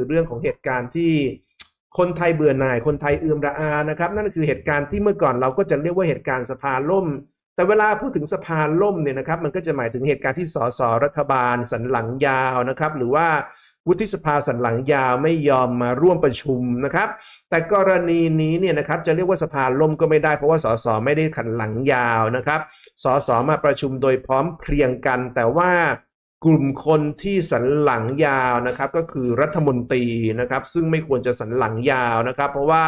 คือเรื่องของเหตุการณ์ที่คนไทยเบื่อหน่าย คนไทยเอื่อมระอานะครับ นั่นคือเหตุการณ์ที่เมื่อก่อนเราก็จะเรียกว่าเหตุการณ์สภาล่ม แต่เวลาพูดถึงสภาล่มเนี่ยนะครับ มันก็จะหมายถึงเหตุการณ์ที่สสรัฐบาล สันหลังยาวนะครับ หรือว่าวุฒิสภาสันหลังยาวไม่ยอมมาร่วมประชุมนะครับ แต่กรณีนี้เนี่ยนะครับจะเรียกว่าสภาล่มก็ไม่ได้เพราะว่าสสไม่ได้ขันหลังยาวนะครับสสมาประชุมโดยพร้อมเพรียงกัน แต่ว่า กลุ่มคนที่สันหลังยาวนะครับ ก็คือรัฐมนตรีนะครับ ซึ่งไม่ควรจะสันหลังยาวนะครับ เพราะว่า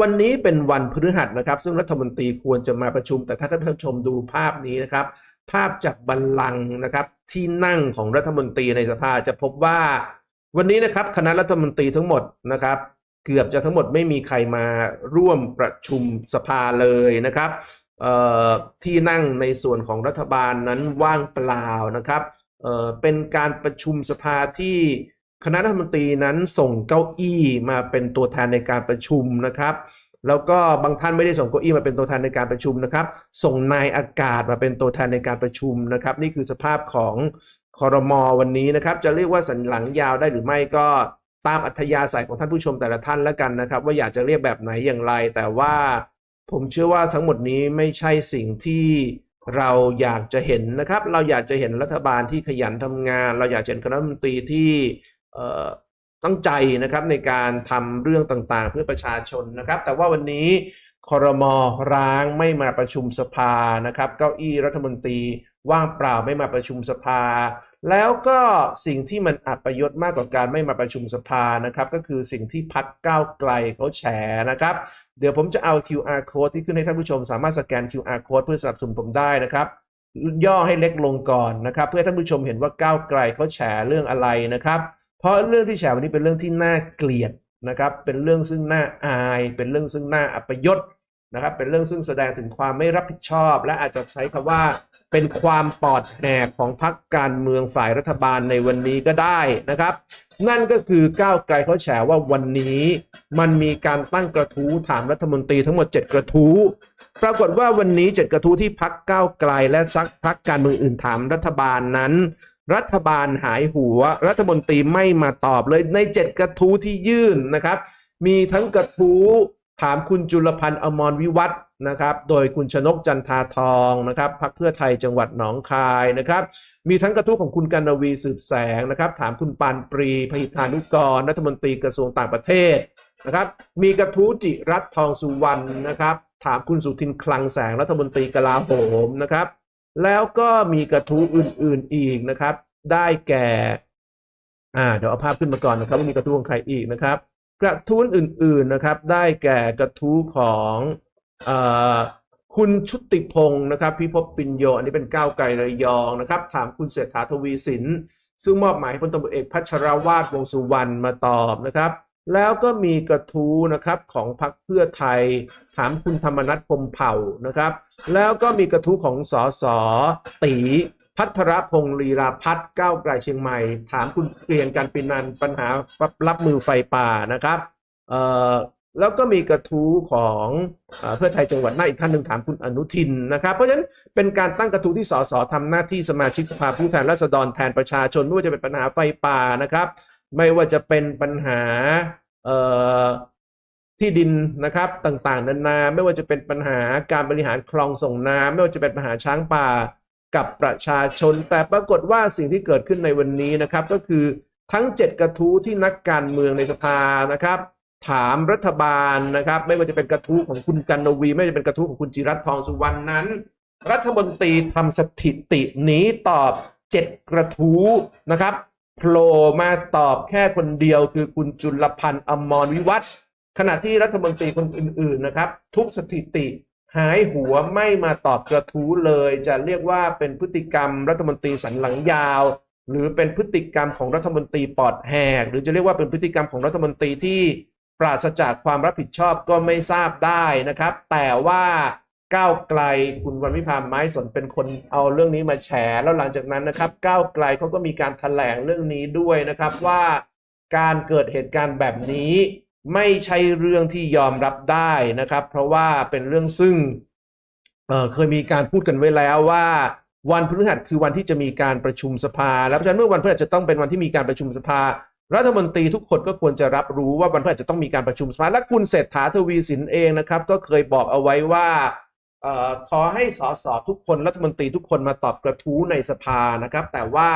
วันนี้เป็นวันพฤหัสนะครับ ซึ่งรัฐมนตรีควรจะมาประชุม แต่ถ้าท่านผู้ชมดูภาพนี้นะครับ ภาพจากบัลลังก์นะครับ ที่นั่งของรัฐมนตรีในสภาจะพบว่า วันนี้นะครับคณะรัฐมนตรีทั้งหมดนะครับ เกือบจะทั้งหมดไม่มีใครมาร่วมประชุมสภาเลยนะครับ ที่นั่งในส่วนของรัฐบาลนั้นว่างเปล่านะครับเเป็นการประชุมสภาที่คณะรัฐมนตรีนั้นส่งเก้าอี้มาเป็นตัวแทนในการประชุมนะครับ แล้วก็บางท่านไม่ได้ส่งเก้าอี้มาเป็นตัวแทนในการประชุมนะครับ ส่งนายอากาศมาเป็นตัวแทนในการประชุมนะครับ นี่คือสภาพของคอรมอวันนี้นะครับ จะเรียกว่าสันหลังยาวได้หรือไม่ก็ตามอัธยาศัยของท่านผู้ชมแต่ละท่านแล้วกันนะครับ ว่าอยากจะเรียกแบบไหนอย่างไรแต่ว่า ผมเชื่อว่าทั้งหมดนี้ไม่ใช่สิ่งที่เราอยากจะเห็นนะครับ เราอยากจะเห็นรัฐบาลที่ขยันทำงาน เราอยากจะเห็นคณะรัฐมนตรีที่ตั้งใจนะครับในการทำเรื่องต่างๆ เพื่อประชาชนนะครับ แต่ว่าวันนี้คอรมอร้างไม่มาประชุมสภานะครับ เก้าอี้รัฐมนตรี ว่างเปล่าไม่มาประชุมสภา แล้วก็สิ่งที่มันอับประยศมากกว่าการไม่มาประชุมสภานะครับ ก็คือสิ่งที่พักก้าวไกลเขาแฉนะครับ เดี๋ยวผมจะเอา QR code ที่ขึ้นให้ท่านผู้ชม สามารถสแกน QR code เพื่อสนับสนุนผมได้นะครับ ย่อให้เล็กลงก่อนนะครับ เพื่อท่านผู้ชมเห็นว่าก้าวไกลเขาแฉเรื่องอะไรนะครับ เพราะเรื่องที่แฉวันนี้เป็นเรื่องที่น่าเกลียดนะครับ เป็นเรื่องซึ่งน่าอาย เป็นเรื่องซึ่งน่าอัปยศนะครับ เป็นเรื่องซึ่งแสดงถึงความไม่รับผิดชอบ และอาจจะใช้คำว่า เป็นความปอดแหกของพรรคการเมืองฝ่ายรัฐบาลในวันนี้ก็ได้นะครับ นั่นก็คือก้าวไกลเขาแฉว่าวันนี้มันมีการตั้งกระทู้ถามรัฐมนตรีทั้งหมด 7 กระทู้ ปรากฏว่าวันนี้ 7 กระทู้ที่พักก้าวไกลและซักพักการเมืองอื่นถามรัฐบาลนั้น รัฐบาลหายหัว รัฐมนตรีไม่มาตอบเลยใน 7 กระทู้ที่ยื่นนะครับ มีทั้งกระทู้ถามคุณจุลพันธ์อมรวิวัฒ นะครับ โดยคุณชนกจันทาทองนะครับพักเพื่อไทยจังหวัดหนองคายนะครับ มีทั้งกระทู้ของคุณกันวีสืบแสงนะครับ ถามคุณปานปรีพหิทานุกร รัฐมนตรีกระทรวงต่างประเทศนะครับ มีกระทู้จิรัตทองสุวรรณนะครับ ถามคุณสุทินคลังแสงรัฐมนตรีกลาโหมนะครับ แล้วก็มีกระทู้อื่นๆอีกนะครับ ได้แก่ อ่า เดี๋ยวเอาภาพขึ้นมาก่อนนะครับว่ามีกระทู้ของใครอีกนะครับ กระทู้อื่นๆนะครับ ได้แก่กระทู้ของอ คุณชุติพงศ์นะครับพิภพปิญโยอันนี้เป็นก้าวไกลระยองนะครับ ถามคุณเศรษฐาทวีสิน ซึ่งมอบหมายให้พลตำรวจเอกพัชรวาทวงศ์สุวรรณมาตอบนะครับ แล้วก็มีกระทู้นะครับของพรรคเพื่อไทย ถามคุณธรรมนัฐพรมเผ่านะครับ แล้วก็มีกระทู้ของสอสอตีพัทรพงศ์ลีราพัฒน์ก้าวไกลเชียงใหม่ ถามคุณเกรียงการปินันปัญหารับมือไฟป่านะครับ แล้วก็มีกระทู้ของเอ่อเพื่อไทยจังหวัดน่านอีกท่านหนึ่งถามคุณอนุทินนะครับ เพราะฉะนั้นเป็นการตั้งกระทู้ที่สสทำหน้าที่สมาชิกสภาผู้แทนราษฎรแทนประชาชนไม่ว่าจะเป็นปัญหาไฟป่านะครับ ไม่ว่าจะเป็นปัญหาที่ดินนะครับต่างๆ นานาไม่ว่าจะเป็นปัญหาการบริหารคลองส่งน้ำไม่ว่าจะเป็นปัญหาช้างป่ากับประชาชน แต่ปรากฏว่าสิ่งที่เกิดขึ้นในวันนี้นะครับ ก็คือทั้ง 7 กระทู้ที่นักการเมืองในสภานะครับ ถามรัฐบาลนะครับ ไม่ว่าจะเป็นกระทู้ของคุณกันนวี ไม่ว่าจะเป็นกระทู้ของคุณจิรัตทองสุวรรณนั้น รัฐมนตรีทำสถิตินี้ตอบ7กระทู้นะครับโผล่มาตอบแค่คนเดียวคือคุณจุลพันธ์อมรวิวัฒน์ขณะที่รัฐมนตรีคนอื่นๆนะครับ ทุกสถิติหายหัวไม่มาตอบกระทู้เลย จะเรียกว่าเป็นพฤติกรรมรัฐมนตรีสันหลังยาว หรือเป็นพฤติกรรมของรัฐมนตรีปอดแหก หรือจะเรียกว่าเป็นพฤติกรรมของรัฐมนตรีที่ ปราศจากความรับผิดชอบก็ไม่ทราบได้นะครับ แต่ว่าก้าวไกลคุณวันวิพาไม้สนเป็นคนเอาเรื่องนี้มาแฉแล้วหลังจากนั้นนะครับ ก้าวไกลเขาก็มีการแถลงเรื่องนี้ด้วยนะครับว่าการเกิดเหตุการณ์แบบนี้ ไม่ใช่เรื่องที่ยอมรับได้นะครับ เพราะว่าเป็นเรื่องซึ่งเเคยมีการพูดกันไว้แล้วว่า วันพฤหัสคือวันที่จะมีการประชุมสภา แล้วเพราะฉะนั้นเมื่อวันพฤหัสจะต้องเป็นวันที่มีการประชุมสภา รัฐมนตรีทุกคนก็ควรจะรับรู้ว่าวันพฤหัสจะต้องมีการประชุมสภาและคุณเศรษฐาทวีสินเองนะครับ ก็เคยบอกเอาไว้ว่า ขอให้สสทุกคนรัฐมนตรีทุกคนมาตอบกระทู้ในสภานะครับ แต่ว่า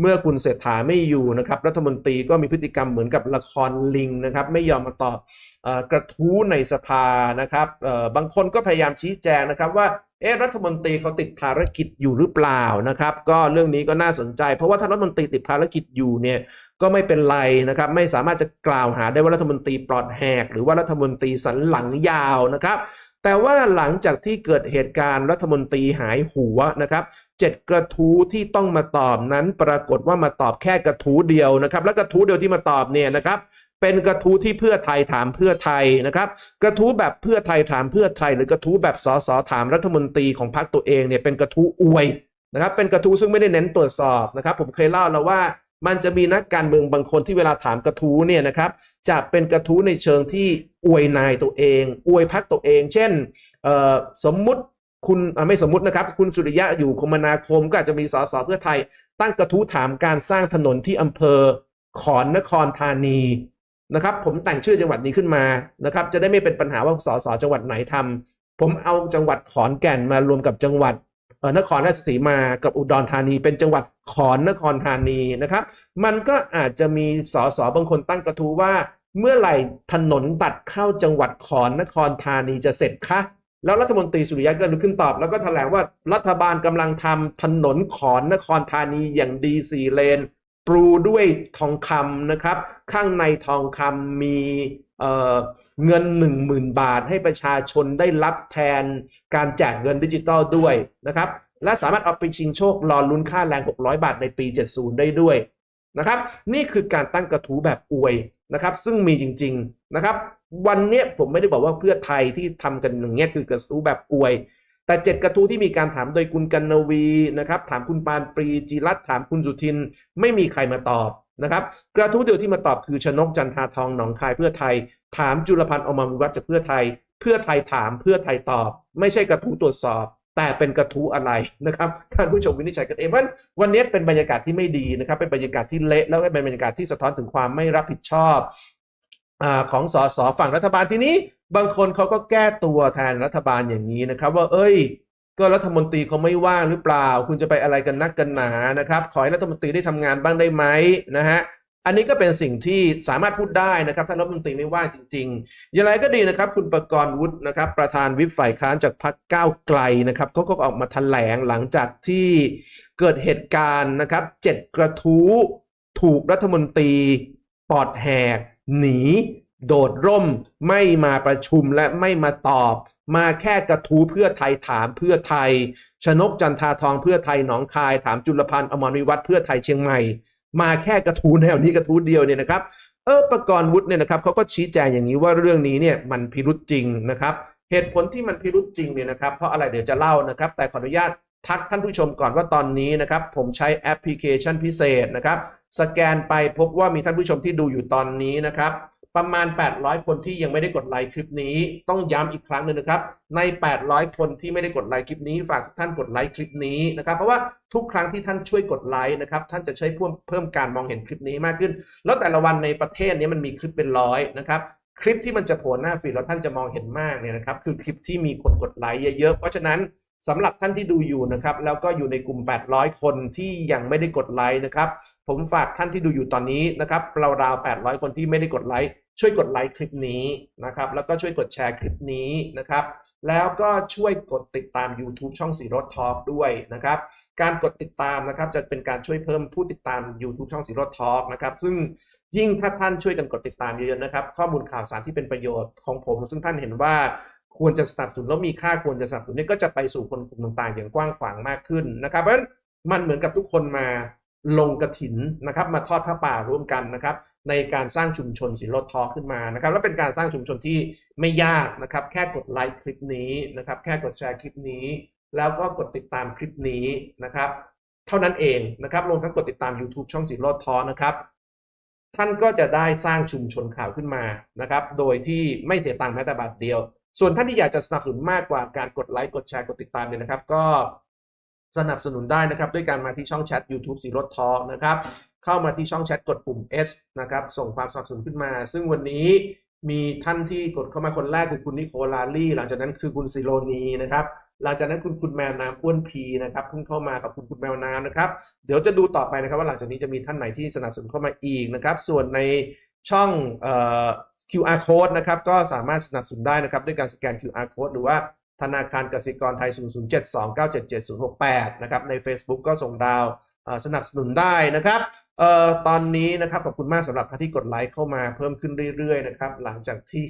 เมื่อคุณเศรษฐาไม่อยู่นะครับ รัฐมนตรีก็มีพฤติกรรมเหมือนกับละครลิงนะครับ ไม่ยอมมาตอบออกระทู้ในสภานะครับบางคนก็พยายามชี้แจงนะครับว่าเอ๊ะรัฐมนตรีเขาติดภารกิจอยู่หรือเปล่านะครับ ก็เรื่องนี้ก็น่าสนใจ เพราะว่าถ้ารัฐมนตรีติดภารกิจอยู่เนี่ยก็ไม่เป็นไรนะครับ ไม่สามารถจะกล่าวหาได้ว่ารัฐมนตรีปลอดแหก หรือว่ารัฐมนตรีสันหลังยาวนะครับ แต่ว่าหลังจากที่เกิดเหตุการณ์รัฐมนตรีหายหัวนะครับเจ็ดกระทู้ที่ต้องมาตอบนั้นปรากฏว่ามาตอบแค่กระทู้เดียวนะครับ และกระทู้เดียวที่มาตอบเนี่ยนะครับเป็นกระทู้ที่เพื่อไทยถามเพื่อไทยนะครับ กระทู้แบบเพื่อไทยถามเพื่อไทย หรือกระทู้แบบสสถามรัฐมนตรีของพรรคตัวเองเนี่ยเป็นกระทู้อวยนะครับเป็นกระทู้ซึ่งไม่ได้เน้นตรวจสอบนะครับ ผมเคยเล่าแล้วว่า มันจะมีนักการเมืองบางคนที่เวลาถามกระทู้เนี่ยนะครับจะเป็นกระทู้ในเชิงที่อวยนายตัวเอง อวยพรรคตัวเอง เช่นสมมุติคุณไม่สมมตินะครับ คุณสุริยะอยู่คมนาคมก็อาจจะมีสสเพื่อไทย ตั้งกระทู้ถามการสร้างถนนที่อำเภอขอนนครธานีนะครับ ผมแต่งชื่อจังหวัดนี้ขึ้นมานะครับ จะได้ไม่เป็นปัญหาว่าสสจังหวัดไหนทำผมเอาจังหวัดขอนแก่นมารวมกับจังหวัด นครราชสีมากับอุดรธานี เป็นจังหวัดขอนนครธานีนะครับ มันก็อาจจะมีสสบางคนตั้งกระทู้ว่า เมื่อไหร่ถนนตัดเข้าจังหวัดขอนนครธานีจะเสร็จคะแล้วรัฐมนตรีสุริยะก็ลุกขึ้นตอบ แล้วก็แถลงว่ารัฐบาลกำลังทำถนนขอนนครธานีอย่างดีสี่เลนปรูด้วยทองคำนะครับ ข้างในทองคำมีเอ่อ เงิน 10,000 บาทให้ประชาชนได้รับแทนการแจกเงินดิจิตอลด้วยนะครับและสามารถเอาไปชิงโชครอลุ้นค่าแรง 600 บาทในปี 70 ได้ด้วยนะครับนี่คือการตั้งกระทู้แบบอวยนะครับซึ่งมีจริงๆนะครับวันนี้ผมไม่ได้บอกว่าเพื่อไทยที่ทำกันอย่างเงี้ยคือกระทู้แบบอวย แต่เจ็ดกระทู้ที่มีการถามโดยคุณกันนวีนะครับถามคุณปานปรีจีรัตถามคุณสุทิน ไม่มีใครมาตอบ นะครับกระทู้เดียวที่มาตอบคือชนกจันทาทองหนองคายเพื่อไทย ถามจุลพันธ์อมรวิวัฒน์จากเพื่อไทย เพื่อไทยถามเพื่อไทยตอบ ไม่ใช่กระทู้ตรวจสอบ แต่เป็นกระทู้อะไรนะครับท่านผู้ชมวินิจฉัยกันเองเพราะวันนี้เป็นบรรยากาศที่ไม่ดีนะครับเป็นบรรยากาศที่เละแล้วก็เป็นบรรยากาศที่สะท้อนถึงความไม่รับผิดชอบอของสสฝั่งรัฐบาลทีนี้ บางคนเขาก็แก้ตัวแทนรัฐบาลอย่างนี้นะครับ ว่าเอ้ย ก็รัฐมนตรีเขาไม่ว่างหรือเปล่า คุณจะไปอะไรกันนักกันหนานะครับ ขอให้รัฐมนตรีได้ทำงานบ้างได้ไหมนะฮะอันนี้ก็เป็นสิ่งที่สามารถพูดได้นะครับ ถ้ารัฐมนตรีไม่ว่างจริงๆ อย่างไรก็ดีนะครับ คุณประกรณ์วุฒินะครับ ประธานวิปฝ่ายค้านจากพรรคก้าวไกลนะครับเขาก็ออกมาแถลงหลังจากที่เกิดเหตุการณ์นะครับเจ็ดกระทู้ถูกรัฐมนตรีปอดแหกหนี โดดร่มไม่มาประชุมและไม่มาตอบ มาแค่กระทู้เพื่อไทยถามเพื่อไทย ชนกจันทาทองเพื่อไทยหนองคาย ถามจุลพันธ์อมรวิวัฒเพื่อไทยเชียงใหม่ มาแค่กระทู้แนวนี้กระทู้เดียวเนี่ยนะครับ เออประกรณ์วุฒิเนี่ยนะครับเขาก็ชี้แจงอย่างนี้ว่าเรื่องนี้เนี่ยมันพิรุษจริงนะครับ เหตุผลที่มันพิรุษจริงเนี่ยนะครับ เพราะอะไรเดี๋ยวจะเล่านะครับ แต่ขออนุญาตทักท่านผู้ชมก่อนว่าตอนนี้นะครับ ผมใช้แอปพลิเคชันพิเศษนะครับ สแกนไปพบว่ามีท่านผู้ชมที่ดูอยู่ตอนนี้นะครับ ประมาณ 800 คนที่ยังไม่ได้กดไลค์คลิปนี้ ต้องย้ำอีกครั้งหนึ่งนะครับ ใน 800 คนที่ไม่ได้กดไลค์คลิปนี้ ฝากท่านกดไลค์คลิปนี้นะครับ เพราะว่าทุกครั้งที่ท่านช่วยกดไลค์นะครับ ท่านจะช่วยเพิ่มเพิ่มการมองเห็นคลิปนี้มากขึ้น แล้วแต่ละวันในประเทศนี้มันมีคลิปเป็นร้อยนะครับ คลิปที่มันจะโผล่หน้าฟีดแล้วท่านจะมองเห็นมากเนี่ยนะครับ คือคลิปที่มีคนกดไลค์เยอะๆ เพราะฉะนั้นสำหรับท่านที่ดูอยู่นะครับ แล้วก็อยู่ในกลุ่ม 800 คนที่ยังไม่ได้กดไลค์นะครับ ผมฝากท่านที่ดูอยู่ตอนนี้นะครับราวๆ800 คนที่ไม่ได้กดไลค์ ช่วยกดไลค์คลิปนี้นะครับแล้วก็ช่วยกดแชร์คลิปนี้นะครับแล้วก็ช่วยกดติดตาม YouTube ช่องสีรถทอล์กด้วยนะครับการกดติดตามนะครับจะเป็นการช่วยเพิ่มผู้ติดตาม YouTube ช่องสีรถทอล์กนะครับซึ่งยิ่งถ้าท่านช่วยกันกดติดตามเยอะๆนะครับ ข้อมูลข่าวสารที่เป็นประโยชน์ของผม ซึ่งท่านเห็นว่าควรจะสนับสนุนแล้วมีค่าควรจะสนับสนุนนี่ก็จะไปสู่คนกลุ่มต่างๆ อย่างกว้างขวางมากขึ้นนะครับเพราะฉะนั้นมันเหมือนกับทุกคนมาลงกระถินนะครับ มาทอดพระป่าร่วมกันนะครับ ในการสร้างชุมชนสีรถทอขึ้นมานะครับแล้วเป็นการสร้างชุมชนที่ไม่ยากนะครับ แค่กดไลค์คลิปนี้นะครับแค่กดแชร์คลิปนี้ แล้วก็กดติดตามคลิปนี้นะครับ เท่านั้นเองนะครับรวมทั้งกดติดตาม YouTube ช่องสีรถทอนะครับ ท่านก็จะได้สร้างชุมชนข่าวขึ้นมานะครับ โดยที่ไม่เสียตังค์แม้แต่บาทเดียว ส่วนท่านที่อยากจะสนับสนุนมากกว่าการกดไลค์กดแชร์กดติดตามเนี่ยนะครับ ก็สนับสนุนได้นะครับ ด้วยการมาที่ช่องแชท YouTube สีรถทอนะครับ เข้ามาที่ช่องแชทกดปุ่ม S นะครับ ส่งความสนับสนุนขึ้นมา ซึ่งวันนี้มีท่านที่กดเข้ามาคนแรกคือคุณนิโคลาลี่ หลังจากนั้นคือคุณซิโรนีนะครับ หลังจากนั้นคุณคุณแมวน้ำอ้วนพีนะครับเพิ่งเข้ามากับคุณคุณแมวน้ำนะครับ เดี๋ยวจะดูต่อไปนะครับว่าหลังจากนี้จะมีท่านไหนที่สนับสนุนเข้ามาอีกนะครับ ส่วนในช่องเอ่อ QR code นะครับก็สามารถสนับสนุนได้นะครับด้วยการสแกน QR code หรือว่าธนาคารกสิกรไทย 00729777068 นะครับ ใน Facebook ก็ส่งดาวสนับสนุนได้นะครับ เอ่อตอนนี้นะครับขอบคุณมากสำหรับท่านที่กดไลค์เข้ามาเพิ่มขึ้นเรื่อยๆนะครับหลังจากที่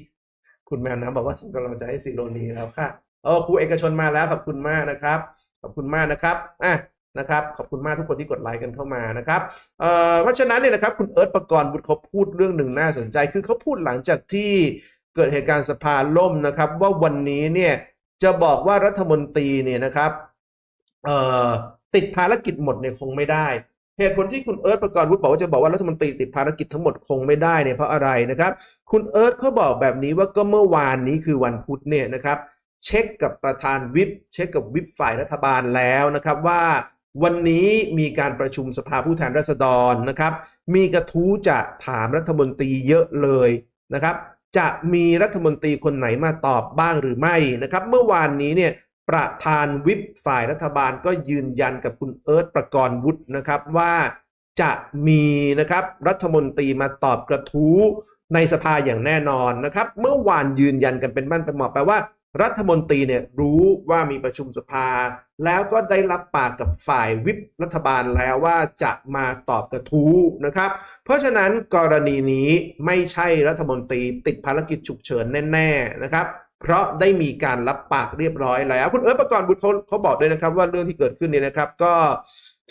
คุณแมวน้ำบอกว่าส่งกำลังใจให้ซิโรนีแล้วค่ะเออครูเอกชนมาแล้วขอบคุณมากนะครับขอบคุณมากนะครับอะนะครับขอบคุณมากทุกคนที่กดไลค์กันเข้ามานะครับเอ่อเพราะฉะนั้นเนี่ยนะครับคุณเอิร์ธประกรณ์บุตรเขาพูดเรื่องหนึ่งน่าสนใจ คือเขาพูดหลังจากที่เกิดเหตุการณ์สภาล่มนะครับ ว่าวันนี้เนี่ยจะบอกว่ารัฐมนตรีเนี่ยนะครับเอ่อติดภารกิจหมดเนี่ยคงไม่ได้ เหตุผลที่คุณเอิร์ธประกรณ์วุฒิบอกว่าจะบอกว่ารัฐมนตรีติดภารกิจทั้งหมดคงไม่ได้เนี่ยเพราะอะไรนะครับ คุณเอิร์ธเขาบอกแบบนี้ว่าก็เมื่อวานนี้คือวันพุธเนี่ยนะครับเช็คกับประธานวิปเช็คกับวิปฝ่ายรัฐบาลแล้วนะครับว่าวันนี้มีการประชุมสภาผู้แทนราษฎรนะครับ มีกระทู้จะถามรัฐมนตรีเยอะเลยนะครับ จะมีรัฐมนตรีคนไหนมาตอบบ้างหรือไม่นะครับ เมื่อวานนี้เนี่ย ประธานวิปฝ่ายรัฐบาลก็ยืนยันกับคุณเอิร์ธประกรณ์วุฒินะครับว่าจะมีนะครับรัฐมนตรีมาตอบกระทู้ในสภาอย่างแน่นอนนะครับ เมื่อวานยืนยันกันเป็นบ้านเป็นหมอแปลว่า รัฐมนตรีเนี่ยรู้ว่ามีประชุมสภา แล้วก็ได้รับปากกับฝ่ายวิปรัฐบาลแล้วว่าจะมาตอบกระทู้นะครับ เพราะฉะนั้นกรณีนี้ไม่ใช่รัฐมนตรีติดภารกิจฉุกเฉินแน่ ๆนะครับ เพราะได้มีการรับปากเรียบร้อยแล้ว คุณเอิร์ธประกรณ์บุตรเขาเขาบอกด้วยนะครับว่าเรื่องที่เกิดขึ้นเนี่ยนะครับ ก็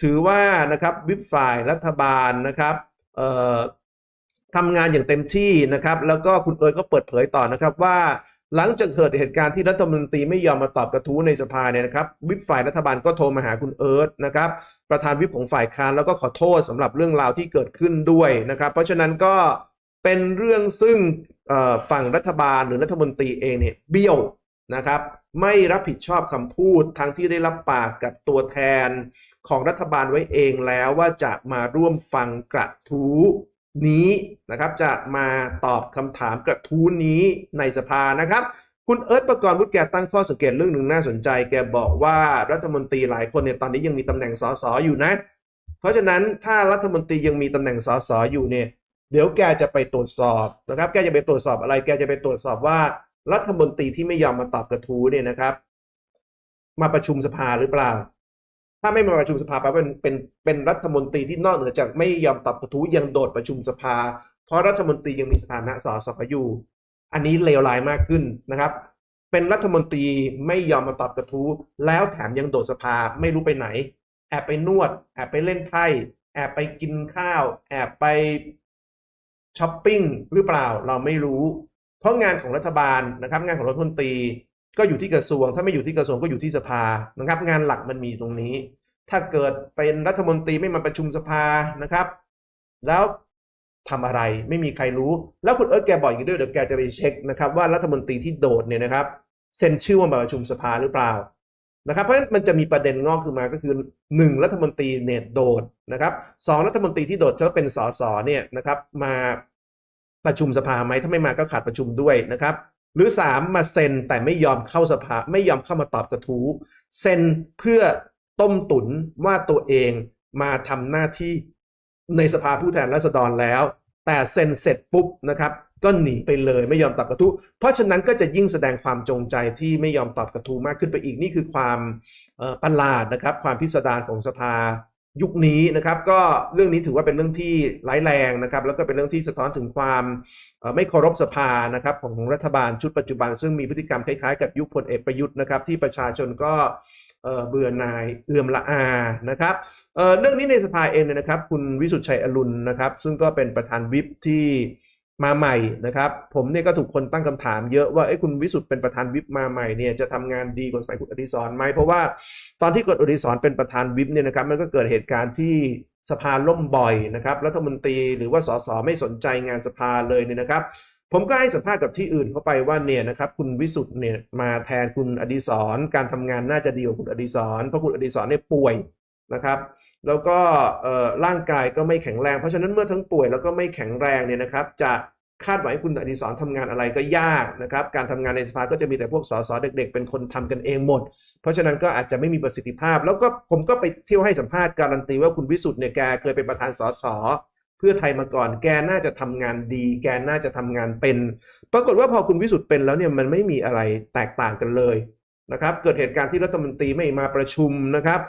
ถือว่านะครับวิปฝ่ายรัฐบาลนะครับเอ่อทำงานอย่างเต็มที่นะครับ แล้วก็คุณเอิร์ธก็เปิดเผยต่อนะครับว่าหลังจากเกิดเหตุการณ์ที่รัฐมนตรีไม่ยอมมาตอบกระทู้ในสภาเนี่ยนะครับวิปฝ่ายรัฐบาลก็โทรมาหาคุณเอิร์ธนะครับประธานวิปของฝ่ายค้านแล้วก็ขอโทษสำหรับเรื่องราวที่เกิดขึ้นด้วยนะครับ เพราะฉะนั้นก็ เป็นเรื่องซึ่งฝั่งรัฐบาลหรือรัฐมนตรีเองเนี่ยเบี้ยวนะครับไม่รับผิดชอบคำพูดทั้งที่ได้รับปากกับตัวแทนของรัฐบาลไว้เองแล้วว่าจะมาร่วมฟังกระทู้นี้นะครับ จะมาตอบคำถามกระทู้นี้ในสภานะครับ คุณเอิร์ธประกรณ์วุฒิแกตั้งข้อสังเกตเรื่องหนึ่งน่าสนใจแกบอกว่ารัฐมนตรีหลายคนเนี่ยตอนนี้ยังมีตำแหน่งสสอยู่นะ เพราะฉะนั้นถ้ารัฐมนตรียังมีตำแหน่งสสอยู่เนี่ย เดี๋ยวแกจะไปตรวจสอบนะครับ แกจะไปตรวจสอบอะไร แกจะไปตรวจสอบว่ารัฐมนตรีที่ไม่ยอมมาตอบกระทู้เนี่ยนะครับ มาประชุมสภาหรือเปล่า ถ้าไม่มาประชุมสภาแปลว่าเป็นเป็นเป็นรัฐมนตรีที่นอกเหนือจากไม่ยอมตอบกระทู้ยังโดดประชุมสภา เพราะรัฐมนตรียังมีสถานะสสอยู่ อันนี้เลวร้ายมากขึ้นนะครับ เป็นรัฐมนตรีไม่ยอมมาตอบกระทู้ แล้วแถมยังโดดสภาไม่รู้ไปไหน แอบไปนวด แอบไปเล่นไพ่แอบไปกินข้าว แอบไป ช้อปปิ้งหรือเปล่าเราไม่รู้ เพราะงานของรัฐบาลนะครับงานของรัฐมนตรี ก็อยู่ที่กระทรวง ถ้าไม่อยู่ที่กระทรวงก็อยู่ที่สภานะครับ งานหลักมันมีตรงนี้ ถ้าเกิดเป็นรัฐมนตรีไม่มาประชุมสภานะครับ แล้วทำอะไรไม่มีใครรู้ แล้วคุณเอิร์ธแกบอกอย่างนี้ด้วยเดี๋ยวแกจะไปเช็คนะครับว่ารัฐมนตรีที่โดดเนี่ยนะครับเซ็นชื่อว่ามาประชุมสภาหรือเปล่า นะครับเพราะฉะนั้นมันจะมีประเด็นงอกขึ้นมาก็คือหนึ่งรัฐมนตรีเนี่ยโดดนะครับสองรัฐมนตรีที่โดดจะเป็นสสเนี่ยนะครับมาประชุมสภาไหมถ้าไม่มาก็ขาดประชุมด้วยนะครับ หรือสามมาเซ็นแต่ไม่ยอมเข้าสภาไม่ยอมเข้ามาตอบกระทู้เซ็นเพื่อต้มตุนว่าตัวเองมาทำหน้าที่ในสภาผู้แทนราษฎรแล้ว แต่เซ็นเสร็จปุ๊บนะครับ ก็หนีไปเลยไม่ยอมตอบกระทู้เพราะฉะนั้นก็จะยิ่งแสดงความจงใจที่ไม่ยอมตอบกระทู้มากขึ้นไปอีกนี่คือความประหลาดนะครับ ความพิสดารของสภายุคนี้นะครับก็เรื่องนี้ถือว่าเป็นเรื่องที่ร้ายแรงนะครับ แล้วก็เป็นเรื่องที่สะท้อนถึงความไม่เคารพสภานะครับของรัฐบาลชุดปัจจุบัน ซึ่งมีพฤติกรรมคล้ายๆกับยุคพลเอกประยุทธ์นะครับที่ประชาชนก็เบื่อหน่ายเอื่อมละอานะครับเเรื่องนี้ในสภาเองเนี่ยนะครับ คุณวิสุทธิ์ชัยอรุณนะครับ ซึ่งก็เป็นประธานวิปที่ มาใหม่นะครับ ผมเนี่ยก็ถูกคนตั้งคำถามเยอะว่าเอ้คุณวิสุทธ์เป็นประธานวิปมาใหม่เนี่ยจะทำงานดีกว่าสมัยคุณอดิศรไหมเพราะว่าตอนที่คุณอดิศรเป็นประธานวิปเนี่ยนะครับมันก็เกิดเหตุการณ์ที่สภาล่มบ่อยนะครับรัฐมนตรีหรือว่าสสไม่สนใจงานสภาเลยเนี่ยนะครับ ผมก็ให้สัมภาษณ์กับที่อื่นเข้าไปว่าเนี่ยนะครับคุณวิสุทธ์เนี่ยมาแทนคุณอดิศรการทำงานน่าจะดีกว่าคุณอดิศรเพราะคุณอดิศรเนี่ยป่วยนะครับ แล้วก็ร่างกายก็ไม่แข็งแรง เพราะฉะนั้นเมื่อทั้งป่วยแล้วก็ไม่แข็งแรงเนี่ยนะครับ จะคาดหวังให้คุณอดิศรทำงานอะไรก็ยากนะครับ การทำงานในสภาก็จะมีแต่พวกสสเด็ก ๆ เป็นคนทำกันเองหมด เพราะฉะนั้นก็อาจจะไม่มีประสิทธิภาพ แล้วก็ผมก็ไปเที่ยวให้สัมภาษณ์การันตีว่าคุณวิสุทธ์เนี่ยแกเคยเป็นประธานสสเพื่อไทยมาก่อน แกน่าจะทำงานดี แกน่าจะทำงานเป็น ปรากฏว่าพอคุณวิสุทธ์เป็นแล้วเนี่ยมันไม่มีอะไรแตกต่างกันเลย นะครับเกิดเหตุการณ์ที่รัฐมนตรีไม่มาประชุมนะครับ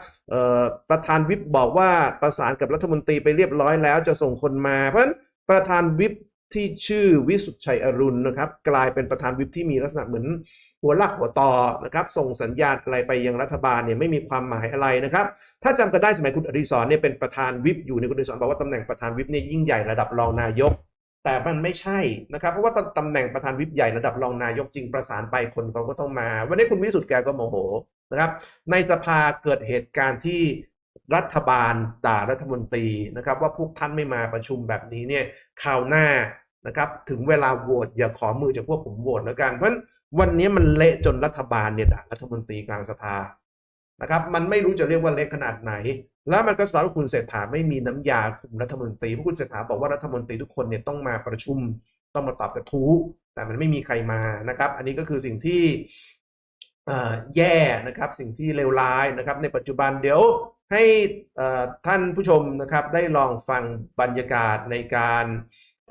ประธานวิปบอกว่าประสานกับรัฐมนตรีไปเรียบร้อยแล้วจะส่งคนมา เพราะฉะนั้นประธานวิปที่ชื่อวิสุทธ์ชัยอรุณนะครับ กลายเป็นประธานวิปที่มีลักษณะเหมือนหัวลักหัวต่อนะครับ ส่งสัญญาณอะไรไปยังรัฐบาลเนี่ยไม่มีความหมายอะไรนะครับ ถ้าจำกันได้สมัยคุณอดิศรเนี่ยเป็นประธานวิปอยู่ในคุณอดิศรบอกว่าตำแหน่งประธานวิปเนี่ยยิ่งใหญ่ระดับรองนายก แต่มันไม่ใช่นะครับ เพราะว่าตำตำแหน่งประธานวิปใหญ่ระดับรองนายกจริงประสานไปคนเขาก็ต้องมา วันนี้คุณวิสุทธ์แกก็โมโหนะครับ ในสภาเกิดเหตุการณ์ที่รัฐบาลด่ารัฐมนตรีนะครับ ว่าพวกท่านไม่มาประชุมแบบนี้เนี่ยคราวหน้านะครับถึงเวลาโหวตอย่าขอมือจากพวกผมโหวตแล้วกัน เพราะวันนี้มันเละจนรัฐบาลเนี่ยด่ารัฐมนตรีกลางสภานะครับ มันไม่รู้จะเรียกว่าเล็กขนาดไหน แล้วมันก็สะท้อนว่าคุณเศรษฐาไม่มีน้ำยาคุมรัฐมนตรีเพราะคุณเศรษฐาบอกว่ารัฐมนตรีทุกคนเนี่ยต้องมาประชุมต้องมาตอบกระทู้แต่มันไม่มีใครมานะครับ อันนี้ก็คือสิ่งที่แย่นะครับ สิ่งที่เลวร้ายนะครับ ในปัจจุบันเดี๋ยวให้ท่านผู้ชมนะครับได้ลองฟังบรรยากาศในการ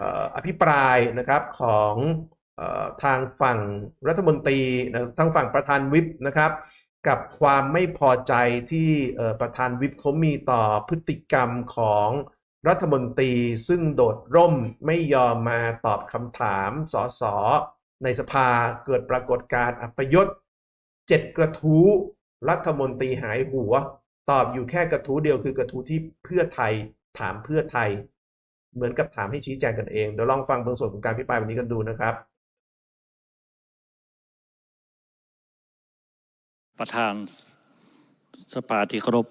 ออภิปรายนะครับของอทางฝั่งรัฐมนตรีทางฝั่งประธานวิปนะครับ กับความไม่พอใจที่ประธานวิปเขามีต่อพฤติกรรมของรัฐมนตรีซึ่งโดดร่มไม่ยอมมาตอบคำถามสสในสภาเกิดปรากฏการณ์อัปยศเจ็ดกระทู้รัฐมนตรีหายหัว ตอบอยู่แค่กระทู้เดียวคือกระทู้ที่เพื่อไทยถามเพื่อไทย เหมือนกับถามให้ชี้แจงกันเอง เดี๋ยวลองฟังบางส่วนของการพิปรายวันนี้กันดูนะครับ ประธานสภาที่เคารพ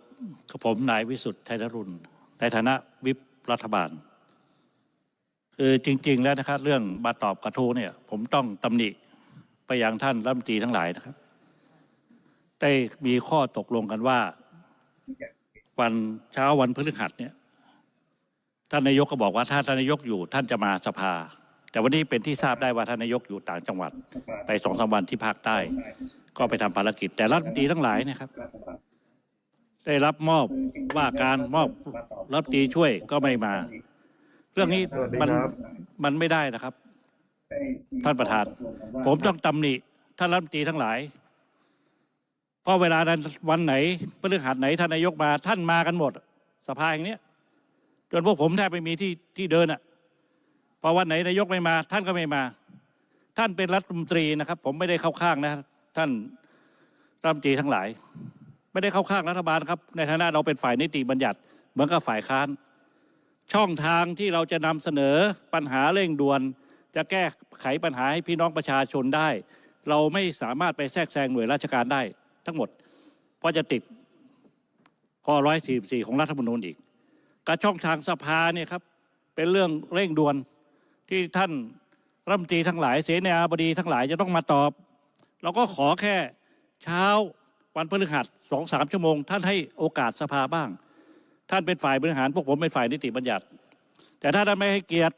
กับผมนายวิสุทธิ์ไทยนรุณในฐานะวิปรัฐบาล คือจริง ๆ แล้วนะครับ เรื่องมาตอบกระทู้เนี่ย ผมต้องตำหนิไปยังท่านรัฐมนตรีทั้งหลายนะครับ ได้มีข้อตกลงกันว่า วันเช้าวันพฤหัสเนี่ย ท่านนายกก็บอกว่าถ้าท่านนายกอยู่ ท่านจะมาสภา แต่วันนี้เป็นที่ทราบได้ว่าท่านนายกอยู่ต่างจังหวัด ไปสองสามวันที่ภาคใต้ ก็ไปทำภารกิจ แต่รัฐมนตรีทั้งหลายเนะครับ ได้รับมอบว่าการมอบรัฐมนตรีช่วยก็ไม่มา เรื่องนี้สวัสดีมันครับมันไม่ได้นะครับ ท่านประธาน ผมต้องตำหนิท่านรัฐมนตรีทั้งหลายเพราะเวลานั้นวันไหนพฤหัสไหนท่านนายกมาท่านมากันหมด สภาอย่างเนี้ยจนพวกผมแทบไม่มีที่ที่เดินอะพ อวันไหนนายกไม่มา ท่านก็ไม่มา ท่านเป็นรัฐมนตรีนะครับ ผมไม่ได้เข้าข้างนะ ท่านรัฐมนตรีทั้งหลาย ไม่ได้เข้าข้างรัฐบาลครับ ในฐานะเราเป็นฝ่ายนิติบัญญัติ เหมือนกับฝ่ายค้าน ช่องทางที่เราจะนำเสนอปัญหาเร่งด่วน จะแก้ไขปัญหาให้พี่น้องประชาชนได้ เราไม่สามารถไปแทรกแซงหน่วยราชการได้ทั้งหมด เพราะจะติดข้อร้อยสี่สี่ของรัฐธรรมนูญอีก การช่องทางสภาเนี่ยครับเป็นเรื่องเร่งด่วน ที่ท่านรัฐมนตรีทั้งหลายเสนาบดีทั้งหลายจะต้องมาตอบ เราก็ขอแค่เช้าวันพฤหัสสองสามชั่วโมง ท่านให้โอกาสสภาบ้าง ท่านเป็นฝ่ายบริหารพวกผมเป็นฝ่ายนิติบัญญัติ แต่ถ้าท่านไม่ให้เกียรติ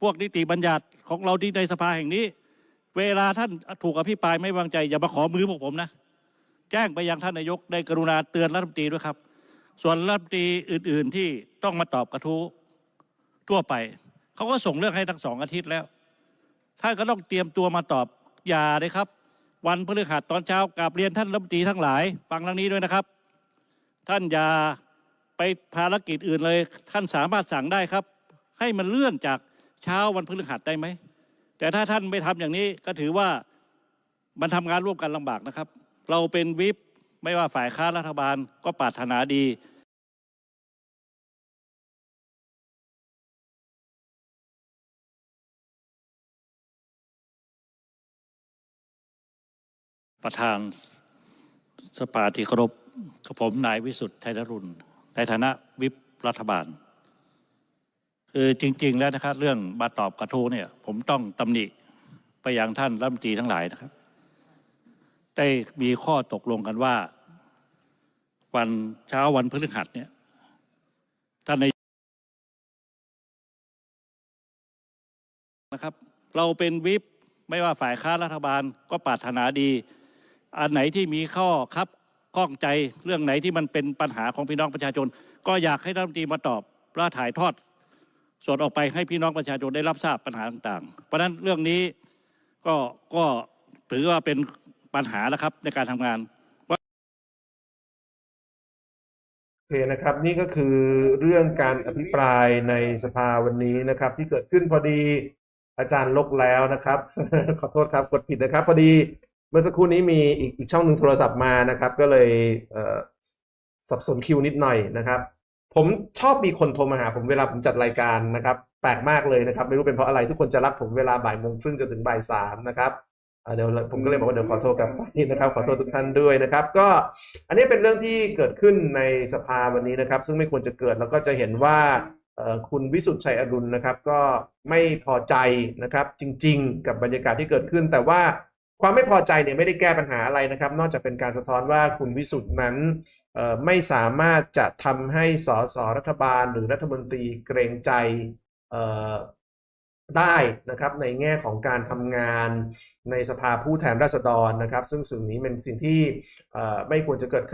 พวกนิติบัญญัติของเราที่ในสภาแห่งนี้ เวลาท่านถูกอภิปรายไม่วางใจอย่ามาขอมือพวกผมนะ แจ้งไปยังท่านนายกได้กรุณาเตือนรัฐมนตรีด้วยครับ ส่วนรัฐมนตรีอื่น ๆที่ต้องมาตอบกระทู้ทั่วไป เขาก็ส่งเรื่องให้ทั้งสองอาทิตย์แล้ว ท่านก็ต้องเตรียมตัวมาตอบอย่าเลยครับ วันพฤหัสตอนเช้ากราบเรียนท่านรัฐมนตรีทั้งหลาย ฟังทางนี้ด้วยนะครับ ท่านอย่าไปภารกิจอื่นเลย ท่านสามารถสั่งได้ครับ ให้มันเลื่อนจากเช้าวันพฤหัสได้ไหมแต่ถ้าท่านไม่ทำอย่างนี้ก็ถือว่ามันทำงานร่วมกันลำบากนะครับ เราเป็นวิปไม่ว่าฝ่ายค้ารัฐบาลก็ปรารถนาดี ประธานสภาที่เคารพกับผมนายวิสุทธิ์ไทยนรุณในฐานะวิปรัฐบาลคือจริง ๆ แล้วนะครับ เรื่องมาตอบกระทู้เนี่ย ผมต้องตำหนิไปยังท่านรัฐมนตรีทั้งหลายนะครับ ได้มีข้อตกลงกันว่า วันเช้าวันพฤหัสเนี่ยท่านในนะครับ เราเป็นวิปไม่ว่าฝ่ายค้ารัฐบาลก็ปรารถนาดี อันไหนที่มีข้อครับข้องใจเรื่องไหนที่มันเป็นปัญหาของพี่น้องประชาชน ก็อยากให้รัฐมนตรีมาตอบและถ่ายทอดสดออกไปให้พี่น้องประชาชนได้รับทราบปัญหาต่างๆ เพราะฉะนั้นเรื่องนี้ก็ก็ถือว่าเป็นปัญหาแล้วครับในการทำงานโอเคนะครับนี่ก็คือเรื่องการอภิปรายในสภาวันนี้นะครับ ที่เกิดขึ้นพอดีอาจารย์ลกแล้วนะครับ ขอโทษครับกดผิดนะครับ พอดี มื่อสักครู่นี้มีอีกอีกช่องหนึ่งโทรศัพท์มานะครับ ก็เลยเสับสนคิวนิดหน่อยนะครับ ผมชอบมีคนโทรมาหาผมเวลาผมจัดรายการนะครับแปลกมากเลยนะครับ ไม่รู้เป็นเพราะอะไรทุกคนจะรักผมเวลาบ่ายโมงครึ่งจนถึงบ่ายสามนะครับเดี๋ยวผมก็เลยบอกว่าเดี๋ยวขอโทษกลับไปนะครับ ขอโทษทุกท่านด้วยนะครับ ก็อันนี้เป็นเรื่องที่เกิดขึ้นในสภาวันนี้นะครับ ซึ่งไม่ควรจะเกิดแล้วก็จะเห็นว่าคุณวิสุทธิ์ชัยอรุณนะครับ ก็ไม่พอใจนะครับ จริง ๆ กับบรรยากาศที่เกิดขึ้น แต่ว่า ความไม่พอใจเนี่ยไม่ได้แก้ปัญหาอะไรนะครับ นอกจากเป็นการสะท้อนว่าคุณวิสุทธ์นั้นไม่สามารถจะทำให้สสรัฐบาลหรือรัฐมนตรีเกรงใจได้นะครับในแง่ของการทำงานในสภาผู้แทนราษฎรนะครับ ซึ่งสิ่งนี้เป็นสิ่งที่ไม่ควรจะเกิดขึ้น